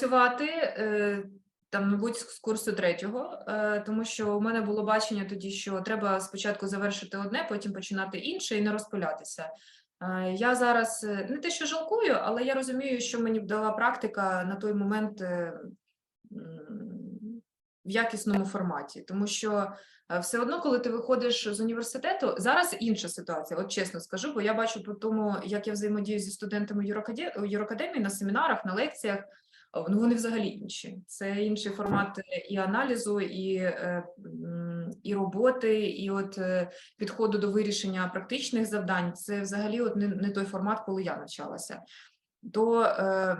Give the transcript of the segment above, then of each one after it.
працювати е, там, мабуть, з курсу третього, е, тому що у мене було бачення тоді, що треба спочатку завершити одне, потім починати інше і не розпилятися. Е, Я зараз не те, що жалкую, але я розумію, що мені дала практика на той момент в якісному форматі, тому що все одно, коли ти виходиш з університету, зараз інша ситуація, от чесно скажу, бо я бачу по тому, як я взаємодію зі студентами Юрокадемії на семінарах, на лекціях. О, Ну, вони взагалі інші. Це інший формат е, і аналізу, і, е, і роботи, і от е, підходу до вирішення практичних завдань. Це взагалі от не, не той формат, коли я навчалася. То е,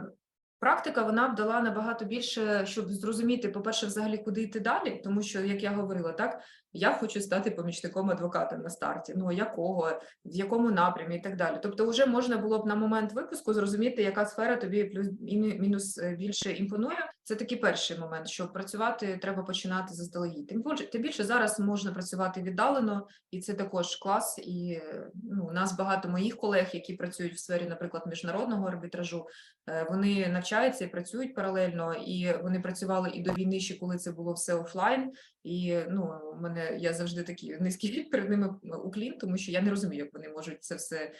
практика вона б дала набагато більше, щоб зрозуміти, по-перше, взагалі, куди йти далі, тому що, як я говорила, так я хочу стати помічником адвоката на старті. Ну якого, в якому напрямі і так далі. Тобто, вже можна було б на момент випуску зрозуміти, яка сфера тобі плюс мінус е, більше імпонує. Це такий перший момент, що працювати треба починати заздалегідь. Тим більше, тим більше зараз можна працювати віддалено, і це також клас. І е, ну, у нас багато моїх колег, які працюють в сфері, наприклад, міжнародного арбітражу. е, Вони навчаються і працюють паралельно, і вони працювали і до війни, ще коли це було все офлайн. І ну, мене я завжди такий низький перед ними уклін, тому що я не розумію, як вони можуть це все е,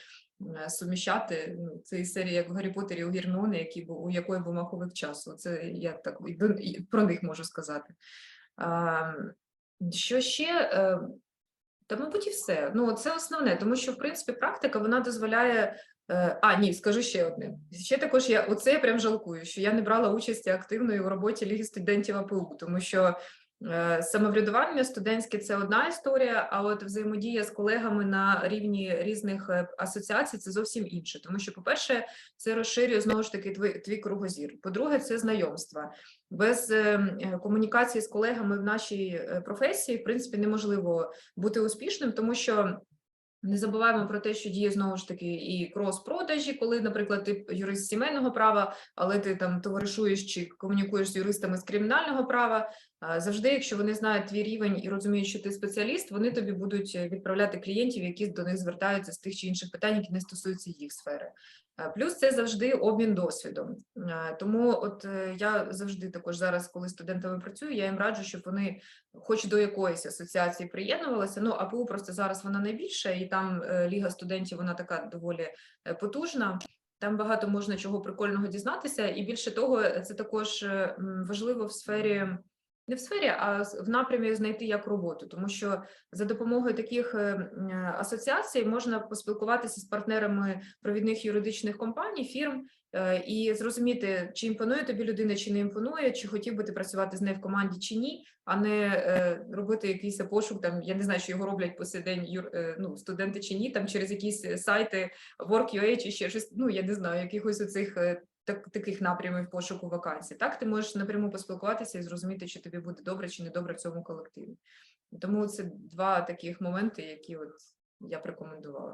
суміщати. Ну, це серії, як в Гаррі Поттері у Герміони, які бу- у якої був маховик часу. Це я так про них можу сказати. А, що ще? Е, Та, мабуть, і все. Ну, це основне, тому що, в принципі, практика вона дозволяє. е, А, ні, скажу ще одне. Ще також я оце я прям жалкую, що я не брала участі активної у роботі Ліги студентів АПУ, тому що е, самоврядування студентське це одна історія, а от взаємодія з колегами на рівні різних е, асоціацій це зовсім інше. Тому що, по-перше, це розширює знову ж таки твій, твій кругозір. По-друге, це знайомства. Без е, е, комунікації з колегами в нашій е, професії, в принципі, неможливо бути успішним, тому що не забуваємо про те, що діє знову ж таки і крос-продажі, коли, наприклад, ти юрист сімейного права, але ти там товаришуєш чи комунікуєш з юристами з кримінального права. Завжди, якщо вони знають твій рівень і розуміють, що ти спеціаліст, вони тобі будуть е, відправляти клієнтів, які до них звертаються з тих чи інших питань, які не стосуються їх сфери. А, Плюс це завжди обмін досвідом. Тому, от е, я завжди також зараз, коли студентами працюю, я їм раджу, щоб вони хоч до якоїсь асоціації приєднувалися. Ну, АПУ просто зараз вона найбільша, і там е, Ліга студентів вона така доволі е, потужна. Там багато можна чого прикольного дізнатися, і більше того, це також е, важливо в сфері. Не в сфері, а в напрямі знайти як роботу, тому що за допомогою таких е, асоціацій можна поспілкуватися з партнерами провідних юридичних компаній, фірм е, і зрозуміти, чи імпонує тобі людина, чи не імпонує, чи хотів би ти працювати з нею в команді, чи ні, а не е, робити якийсь пошук. Там я не знаю, що його роблять по сей день юр, ну, студенти чи ні, там через якісь сайти Work.ua чи ще щось. Ну я не знаю, якихось оцих е, так, таких напрямів пошуку вакансій. Так, ти можеш напряму поспілкуватися і зрозуміти, чи тобі буде добре чи не добре в цьому колективі. Тому це два таких моменти, які от я б рекомендувала.